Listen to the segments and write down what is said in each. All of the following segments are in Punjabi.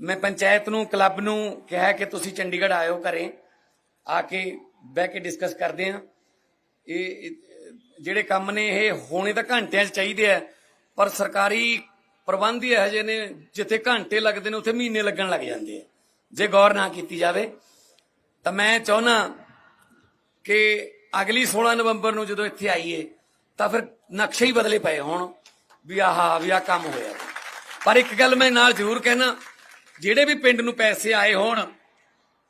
ਮੈਂ ਪੰਚਾਇਤ ਨੂੰ, ਕਲੱਬ ਨੂੰ ਕਿਹਾ ਕਿ ਤੁਸੀਂ ਚੰਡੀਗੜ੍ਹ ਆਇਓ ਘਰੇ, ਆ ਕੇ ਬਹਿ ਕੇ ਡਿਸਕਸ ਕਰਦੇ ਆ। ਇਹ ਜਿਹੜੇ ਕੰਮ ਨੇ, ਇਹ ਹੋਣੇ ਤਾਂ ਘੰਟਿਆਂ 'ਚ ਚਾਹੀਦੇ ਆ, ਪਰ ਸਰਕਾਰੀ ਪ੍ਰਬੰਧ ਹੀ ਇਹੋ ਜਿਹੇ ਨੇ, ਜਿੱਥੇ ਘੰਟੇ ਲੱਗਦੇ ਨੇ, ਉੱਥੇ ਮਹੀਨੇ ਲੱਗਣ ਲੱਗ ਜਾਂਦੇ ਆ। ਜੇ ਗੌਰ ਨਾ ਕੀਤੀ ਜਾਵੇ, ਤਾਂ ਮੈਂ ਚਾਹੁੰਦਾ ਕਿ ਅਗਲੀ 16 ਨਵੰਬਰ ਨੂੰ ਜਦੋਂ ਇੱਥੇ ਆਈਏ, ਤਾਂ ਫਿਰ ਨਕਸ਼ੇ ਹੀ ਬਦਲੇ ਪਏ ਹੋਣ, ਵੀ ਆਹ ਵੀ ਆਹ ਕੰਮ ਹੋਇਆ। ਪਰ ਇੱਕ ਗੱਲ ਮੈਂ ਨਾਲ ਜ਼ਰੂਰ ਕਹਿਣਾ ਜਿਹੜੇ ਵੀ ਪਿੰਡ ਨੂੰ ਪੈਸੇ ਆਏ ਹੋਣ,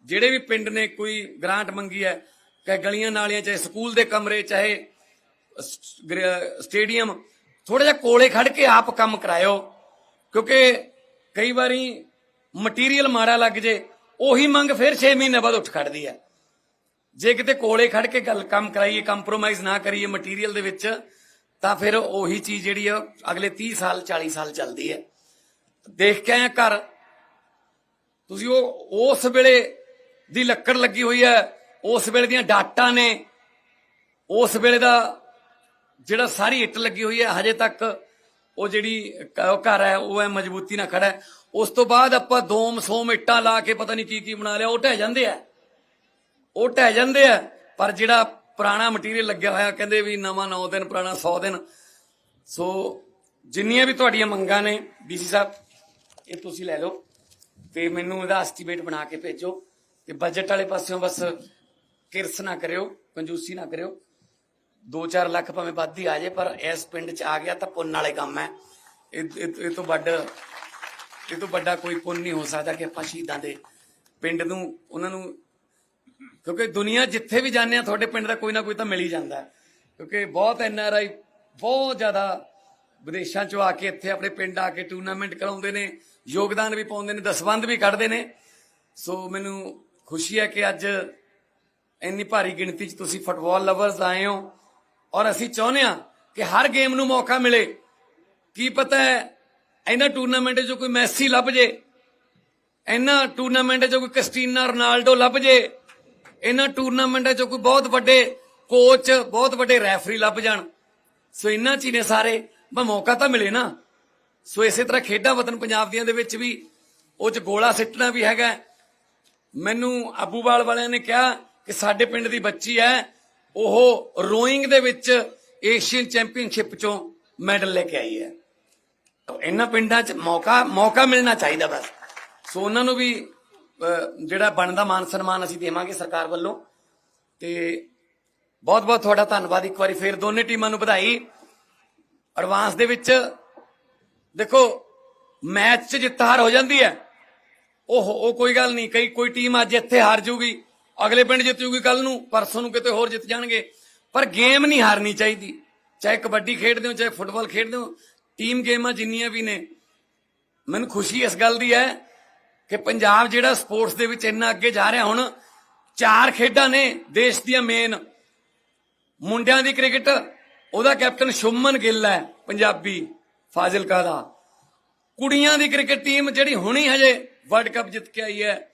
ਜਿਹੜੇ ਵੀ ਪਿੰਡ ਨੇ ਕੋਈ ਗ੍ਰਾਂਟ ਮੰਗੀ ਹੈ ਕਿ ਗਲੀਆਂ ਨਾਲੀਆਂ, ਚਾਹੇ ਸਕੂਲ ਦੇ ਕਮਰੇ, ਚਾਹੇ ਸਟੇਡੀਅਮ ਥੋੜਾ ਜਿਹਾ ਕੋਲੇ ਖੜ ਕੇ ਆਪ ਕੰਮ ਕਰਾਇਓ। ਕਿਉਂਕਿ ਕਈ ਵਾਰੀ ਮਟੀਰੀਅਲ ਮਾੜਾ ਲੱਗ ਜੇ, ਉਹੀ ਮੰਗ ਫਿਰ 6 ਮਹੀਨੇ ਬਾਅਦ ਉੱਠ ਖੜਦੀ ਹੈ। ਜੇ ਕਿਤੇ ਕੋਲੇ ਖੜ ਕੇ ਗੱਲ ਕੰਮ ਕਰਾਈਏ ਕੰਪਰੋਮਾਈਜ਼ ਨਾ ਕਰੀਏ ਮਟੀਰੀਅਲ ਦੇ ਵਿੱਚ, ਤਾਂ ਫਿਰ ਉਹੀ ਚੀਜ਼ ਜਿਹੜੀ ਆ, ਅਗਲੇ 30 ਸਾਲ 40 ਸਾਲ ਚੱਲਦੀ ਹੈ। ਦੇਖ ਕੇ ਆਇਆ ਘਰ ਤੁਸੀਂ ਉਹ, ਉਸ ਵੇਲੇ ਦੀ ਲੱਕੜ ਲੱਗੀ ਹੋਈ ਹੈ, ਉਸ ਵੇਲੇ ਦੀਆਂ ਡਾਟਾਂ ਨੇ, ਉਸ ਵੇਲੇ ਦਾ ਜਿਹੜਾ ਸਾਰੀ ਇੱਟ ਲੱਗੀ ਹੋਈ ਹੈ, ਹਜੇ ਤੱਕ ਉਹ ਜਿਹੜੀ ਘਰ ਹੈ, ਉਹ ਹੈ, ਮਜ਼ਬੂਤੀ ਨਾਲ ਖੜਾ ਹੈ। ਉਸ ਤੋਂ ਬਾਅਦ ਆਪਾਂ ਦੋਮ ਸੋਮ ਇੱਟਾਂ ਲਾ ਕੇ ਪਤਾ ਨਹੀਂ ਕੀ ਕੀ ਬਣਾ ਲਿਆ, ਉਹ ਢਹਿ ਜਾਂਦੇ ਆ। ਉਹ ਢਹਿ ਜਾਂਦੇ ਆ, ਪਰ ਜਿਹੜਾ ਪੁਰਾਣਾ ਮਟੀਰੀਅਲ ਲੱਗਿਆ ਹੋਇਆ, ਕਹਿੰਦੇ ਵੀ ਨਵਾਂ 9 ਦਿਨ, ਪੁਰਾਣਾ 100 ਦਿਨ। ਸੋ ਜਿੰਨੀਆਂ ਵੀ ਤੁਹਾਡੀਆਂ ਮੰਗਾਂ ਨੇ ਡੀਸੀ ਸਾਹਿਬ, ਇਹ ਤੁਸੀਂ ਲੈ ਲਓ। ਤੇ ਮੈਨੂੰ ਇਹਦਾ ਐਸਟੀਮੇਟ ਬਣਾ ਕੇ ਭੇਜੋ ਤੇ ਬਜਟ ਵਾਲੇ ਪਾਸਿਓਂ ਬਸ ਕਿਰਸ ਨਾ ਕਰਿਓ, ਕੰਜੂਸੀ ਨਾ ਕਰਿਓ। 2-4 ਲੱਖ ਭਾਵੇਂ ਵੱਧ ਹੀ ਆ ਜਾਏ ਪਰ ਇਸ ਪਿੰਡ 'ਚ ਆ ਗਿਆ ਤਾਂ ਪੁੰਨ ਵਾਲੇ ਕੰਮ ਹੈ। ਇਹ ਤੋਂ ਵੱਡ, ਇਹ ਤੋਂ ਵੱਡਾ ਕੋਈ ਪੁੰਨ ਨਹੀਂ ਹੋ ਸਕਦਾ ਕਿ ਆਪਾਂ ਸ਼ਹੀਦਾਂ ਦੇ ਪਿੰਡ ਨੂੰ, ਉਹਨਾਂ ਨੂੰ ਕਿਉਂਕਿ ਦੁਨੀਆ ਜਿੱਥੇ ਵੀ ਜਾਂਦੇ ਆ, ਤੁਹਾਡੇ ਪਿੰਡ ਦਾ ਕੋਈ ਨਾ ਕੋਈ ਤਾਂ ਮਿਲ ਹੀ ਜਾਂਦਾ ਕਿਉਂਕਿ ਬਹੁਤ ਐਨ ਆਰ ਆਈ ਬਹੁਤ ਜ਼ਿਆਦਾ ਵਿਦੇਸ਼ਾਂ ਚੋਂ ਆ ਕੇ ਇੱਥੇ ਆਪਣੇ ਪਿੰਡ ਆ ਕੇ ਟੂਰਨਾਮੈਂਟ ਕਰਾਉਂਦੇ ਨੇ। ਯੋਗਦਾਨ ਵੀ ਪਾਉਂਦੇ ਨੇ, ਦਸਵੰਧ ਵੀ ਕੱਢਦੇ ਨੇ। ਸੋ ਮੈਨੂੰ ਖੁਸ਼ੀ ਹੈ ਕਿ ਅੱਜ ਇੰਨੀ ਭਾਰੀ ਗਿਣਤੀ 'ਚ ਤੁਸੀਂ ਫੁੱਟਬਾਲ ਲਵਰਸ ਆਏ ਹੋ। ਔਰ ਅਸੀਂ ਚਾਹੁੰਦੇ ਹਾਂ ਕਿ ਹਰ ਗੇਮ ਨੂੰ ਮੌਕਾ ਮਿਲੇ। ਕੀ ਪਤਾ ਹੈ, ਇਹਨਾਂ ਟੂਰਨਾਮੈਂਟ 'ਚ ਕੋਈ ਮੈਸੀ ਲੱਭ ਜੇ। ਇਹਨਾਂ ਟੂਰਨਾਮੈਂਟ 'ਚ ਕੋਈ ਕ੍ਰਿਸਟੀਨਾ ਰੋਨਾਲਡੋ ਲੱਭ ਜੇ। ਇਹਨਾਂ ਟੂਰਨਾਮੈਂਟਾਂ 'ਚ ਕੋਈ ਬਹੁਤ ਵੱਡੇ ਕੋਚ ਬਹੁਤ ਵੱਡੇ ਰੈਫਰੀ ਲੱਭ ਜਾਣ। ਸੋ ਇਹਨਾਂ 'ਚ ਹੀ ਨੇ ਸਾਰੇ। ਬਸ ਮੌਕਾ ਤਾਂ ਮਿਲੇ ਨਾ। ਸੋ ਇਸੇ ਤਰ੍ਹਾਂ ਖੇਡਾਂ ਵਤਨ ਪੰਜਾਬ ਦੀਆਂ ਦੇ ਵਿੱਚ ਵੀ ਉਹ 'ਚ ਗੋਲਾ ਸਿੱਟਣਾ ਵੀ ਹੈਗਾ। ਮੈਨੂੰ ਅਬੂਵਾਲ ਵਾਲਿਆਂ ਨੇ ਕਿਹਾ ਕਿ ਸਾਡੇ ਪਿੰਡ ਦੀ ਬੱਚੀ ਹੈ, ਉਹ ਰੋਇੰਗ ਦੇ ਵਿੱਚ ਏਸ਼ੀਅਨ ਚੈਂਪੀਅਨਸ਼ਿਪ ਚੋਂ ਮੈਡਲ ਲੈ ਕੇ ਆਈ ਹੈ। ਇਹਨਾਂ ਪਿੰਡਾਂ 'ਚ ਮੌਕਾ ਮੌਕਾ ਮਿਲਣਾ ਚਾਹੀਦਾ ਬਸ। ਸੋ ਉਹਨਾਂ ਨੂੰ ਵੀ ਜਿਹੜਾ ਬਣਦਾ ਮਾਨ ਸਨਮਾਨ ਅਸੀਂ ਦੇਵਾਂਗੇ ਸਰਕਾਰ ਵੱਲੋਂ। ਤੇ ਬਹੁਤ ਬਹੁਤ ਤੁਹਾਡਾ ਧੰਨਵਾਦ। ਇੱਕ ਵਾਰੀ ਫੇਰ ਦੋਨੇ ਟੀਮਾਂ ਨੂੰ ਵਧਾਈ। ਐਡਵਾਂਸ ਦੇ ਵਿੱਚ ਦੇਖੋ, ਮੈਚ 'ਚ ਜਿੱਤ ਹਾਰ ਹੋ ਜਾਂਦੀ ਹੈ। ਉਹ ਉਹ ਕੋਈ ਗੱਲ ਨਹੀਂ, ਕਈ, ਕੋਈ ਟੀਮ ਅੱਜ ਇੱਥੇ ਹਾਰ ਜੂਗੀ। ਅਗਲੇ ਪਿੰਡ ਜਿੱਤ ਜੂਗੀ ਕੱਲ ਨੂੰ, ਪਰਸੋਂ ਨੂੰ ਕਿਤੇ ਹੋਰ ਜਿੱਤ ਜਾਣਗੇ। ਪਰ ਗੇਮ ਨਹੀਂ ਹਾਰਨੀ ਚਾਹੀਦੀ। ਚਾਹੇ ਕਬੱਡੀ ਖੇਡਦੇ ਹੋ, ਚਾਹੇ ਫੁੱਟਬਾਲ ਖੇਡਦੇ ਹੋ, ਟੀਮ ਗੇਮਾਂ ਜਿੰਨੀਆਂ ਵੀ ਨੇ, ਮੈਨੂੰ ਖੁਸ਼ੀ ਇਸ ਗੱਲ ਦੀ ਹੈ ਕਿ ਪੰਜਾਬ ਜਿਹੜਾ ਸਪੋਰਟਸ ਦੇ ਵਿੱਚ ਇੰਨਾ ਅੱਗੇ ਜਾ ਰਿਹਾ ਹੁਣ, ਚਾਰ ਖੇਡਾਂ ਨੇ ਦੇਸ਼ ਦੀਆਂ ਮੇਨ ਮੁੰਡਿਆਂ ਦੀ ਕ੍ਰਿਕਟ, ਉਹਦਾ ਕੈਪਟਨ ਸ਼ੁਮਨ ਗਿੱਲ ਹੈ, ਪੰਜਾਬੀ। ਫਾਜ਼ਿਲਕਾ ਦਾ ਕੁੜੀਆਂ ਦੀ ਕ੍ਰਿਕਟ ਟੀਮ ਜਿਹੜੀ ਹੁਣੀ ਹਜੇ ਵਰਲਡ ਕੱਪ ਜਿੱਤ ਕੇ ਆਈ ਹੈ।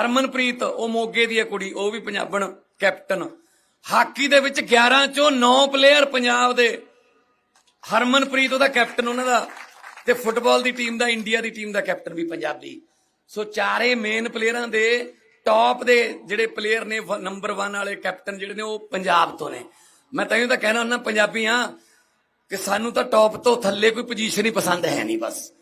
ਹਰਮਨਪ੍ਰੀਤ, ਉਹ ਮੋਗੇ ਦੀ ਹੈ ਕੁੜੀ, ਉਹ ਵੀ ਪੰਜਾਬਣ ਕੈਪਟਨ। ਹਾਕੀ ਦੇ ਵਿੱਚ 11 ਚੋਂ 9 ਪਲੇਅਰ ਪੰਜਾਬ ਦੇ। ਹਰਮਨਪ੍ਰੀਤ ਉਹਦਾ ਕੈਪਟਨ ਉਹਨਾਂ ਦਾ। ਤੇ ਫੁੱਟਬਾਲ ਦੀ ਟੀਮ ਦਾ, ਇੰਡੀਆ ਦੀ ਟੀਮ ਦਾ ਕੈਪਟਨ ਵੀ ਪੰਜਾਬੀ। ਸੋ ਚਾਰੇ ਮੇਨ ਪਲੇਅਰਾਂ ਦੇ ਟੌਪ ਦੇ ਜਿਹੜੇ ਪਲੇਅਰ ਨੇ ਨੰਬਰ 1 ਵਾਲੇ ਕੈਪਟਨ ਜਿਹੜੇ ਨੇ, ਉਹ ਪੰਜਾਬ ਤੋਂ ਨੇ। ਮੈਂ ਤਾਂ ਇਹ ਤਾਂ ਕਹਿਣਾ ਹੁੰਦਾ, ਪੰਜਾਬੀ ਹਾਂ। ਕਿ ਸਾਨੂੰ ਤਾਂ ਟੌਪ ਤੋਂ ਥੱਲੇ ਕੋਈ ਪੋਜੀਸ਼ਨ ਹੀ ਪਸੰਦ ਹੈ ਨਹੀਂ ਬਸ।